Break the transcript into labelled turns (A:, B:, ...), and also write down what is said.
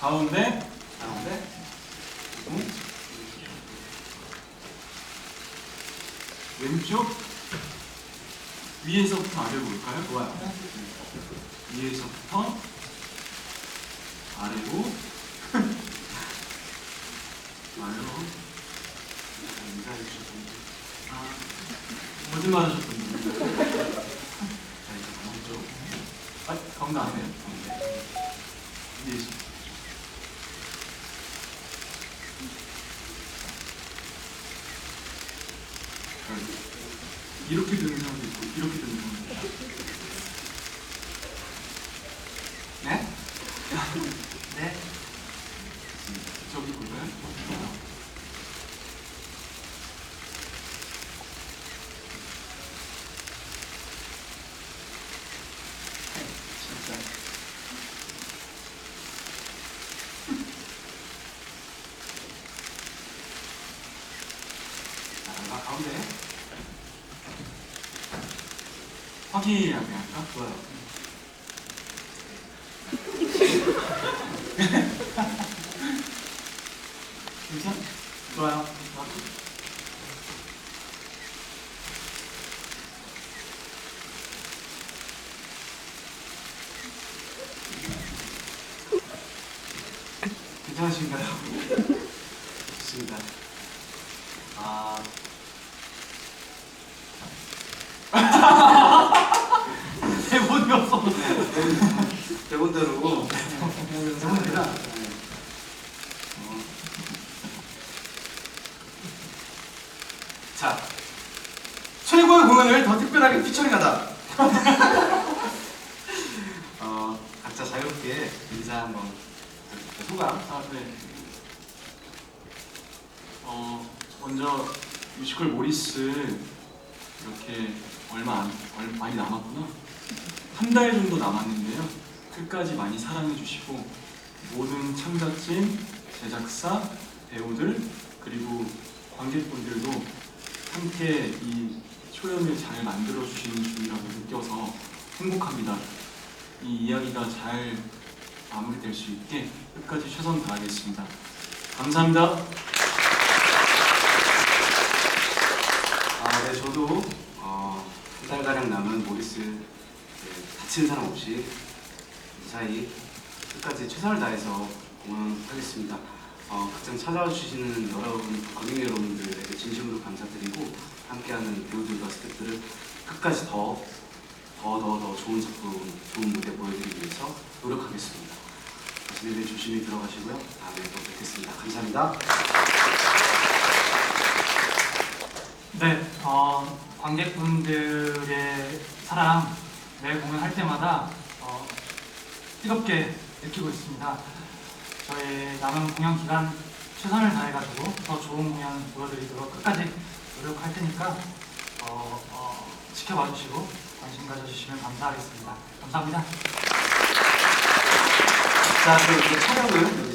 A: 가운데
B: 가운데
A: 그리고 왼쪽 위에서부터 아래로 볼까요?
B: 좋아요.
A: 위에서부터 아래로 아래로. 아, 거짓말 하셨군요. 자, 이제 오른쪽. 아, 가운데 안. 가운데. 위에서. 이렇게 드는 사람도 있고, 이렇게 드는 사람도 있고.
B: 네? 네.
A: 저기 볼까요?
B: 가운데.
A: 확인하게 할까?
B: 좋아요.
A: 괜찮?
B: 좋아요.
A: 괜찮으신가요?
B: 좋습니다. 아,
A: 대본이 없어.
B: 대본대로.
A: 대본대로.
B: 네. 어. 자, 최고의 공연을 더 특별하게 피처링하다. 어, 각자 자유롭게 인사 한번. 소감.
A: 아, 네. 어, 먼저 뮤지컬 모리스 이렇게 얼마 안, 얼, 많이 남았구나. 한 달 정도 남았는데요. 끝까지 많이 사랑해 주시고 모든 창작진, 제작사, 배우들 그리고 관객분들도 함께 이 초연을 잘 만들어 주시는 중이라고 느껴서 행복합니다. 이 이야기가 잘 마무리될 수 있게 끝까지 최선 다하겠습니다. 감사합니다.
B: 아, 네, 저도 어, 한 달가량 남은 모리스 네, 다친 사람 없이 무사히 끝까지 최선을 다해서 공연하겠습니다. 어, 극장 찾아와 주시는 여러분, 관객 여러분들에게 진심으로 감사드리고 함께하는 배우들과 스태프들을 끝까지 더, 더, 더, 더 좋은 작품, 좋은 무대 보여드리기 위해서 노력하겠습니다. 자신들 조심히 들어가시고요. 다음에 또 뵙겠습니다. 감사합니다.
C: 네, 어, 관객분들의 사랑 매 공연할 때마다 어, 뜨겁게 느끼고 있습니다. 저희 남은 공연 기간 최선을 다해가지고 더 좋은 공연 보여드리도록 끝까지 노력할 테니까 어, 어, 지켜봐 주시고 관심 가져주시면 감사하겠습니다. 감사합니다.
B: 자, 그럼 이제 촬영을